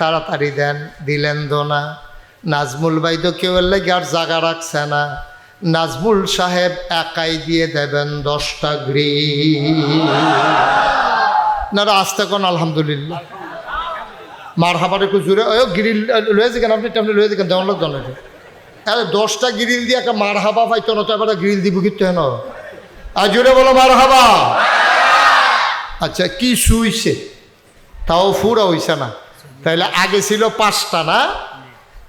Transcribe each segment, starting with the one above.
তাড়াতাড়ি দেন, দিলেন দোনা নাজমুল ভাই তো কেউ লাগে আর জায়গা রাখছে না। নাজমুল সাহেব একাই দিয়ে দেবেন দশটা গ্রিল। না আসতে কোন আলহামদুলিল্লাহ। মার হাবার জুড়ে ও গ্রিল, লয়ে যেখানে আপনি টামলে লয়ে যেখানে দেওয়ার লোক জানেন আরে, দশটা গ্রিল দিয়ে একটা মার হাবা পাইতো না, তো এবার গ্রিল দিব কিন্তু হেন? আর জুড়ে বলো মার হাবা আচ্ছা কি শুইছে? তাও ফুরা হইছে না। তাইলে আগে ছিল পাঁচটা, না?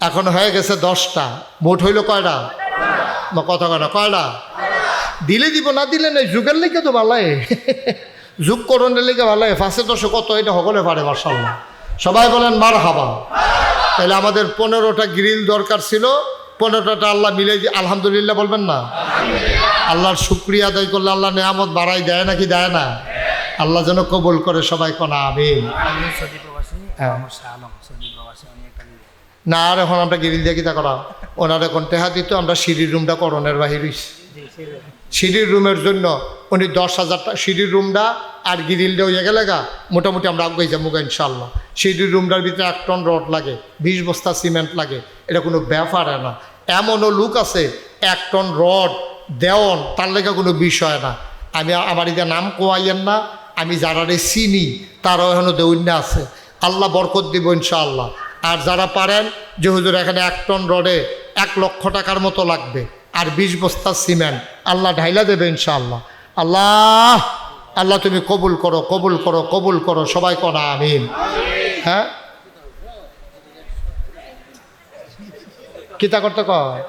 এখন হয়ে গেছে দশটা। মোট হইল কয়টা? কত কয়টা কয়টা? দিলে দিব, না দিলে নেই, যুগের লেগে তো ভালাই যুগ করণের লেগে ভালাই ফাঁসে দশে কত এটা সকলে পারে মার্শাল্লাহ সবাই বলেন মার হাবা তাহলে আমাদের পনেরোটা গ্রিল দরকার ছিল পনেরোটা আল্লাহ মিলে আলহামদুলিল্লাহ বলবেন না? আল্লাহর শুক্রিয়া আদায় করলে আল্লাহ নেয়ামত বাড়াই দেয় নাকি দেয় না? আল্লাহ যেন কবুল করে সবাই কোনা আমিন। হ্যাঁ। না, আর এখন আমরা গ্রিল দিয়ে কিতা করা ওনার এখন টেহা দিত, আমরা সিঁড়ির রুমটা করণের বাহির। হইছি সিঁড়ির রুমের জন্য উনি দশ হাজার সিঁড়ির রুমটা আর গ্রিলটা হয়ে গেলে গা, মোটামুটি আমরা আগে যাব গা ইনশাল্লাহ সিঁড়ির রুমটার ভিতরে এক টন রড লাগে, বিশ বস্তা সিমেন্ট লাগে, এটা কোনো ব্যাপার হয় না। এমনও লুক আছে, এক টন রড দেওয়ন, তার লেগে কোনো বিষয় না। আমি আমার এদের নাম কোয়াইয়েন না, আমি যারারে চিনি, তারাও এখনও দৌন্য আছে। আল্লাহ বরকত দিব ইনশাআল্লাহ। আর যারা পারেন যে হুজুর এখানে এক টন রডে এক লক্ষ টাকার মতো লাগবে আর বিশ বস্তা সিমেন্ট আল্লাহ ঢাইলা দেবে ইনশাআল্লাহ। আল্লাহ আল্লাহ তুমি কবুল করো কবুল করো কবুল করো সবাই করা আমিন। হ্যাঁ? কিতা করতে কয়?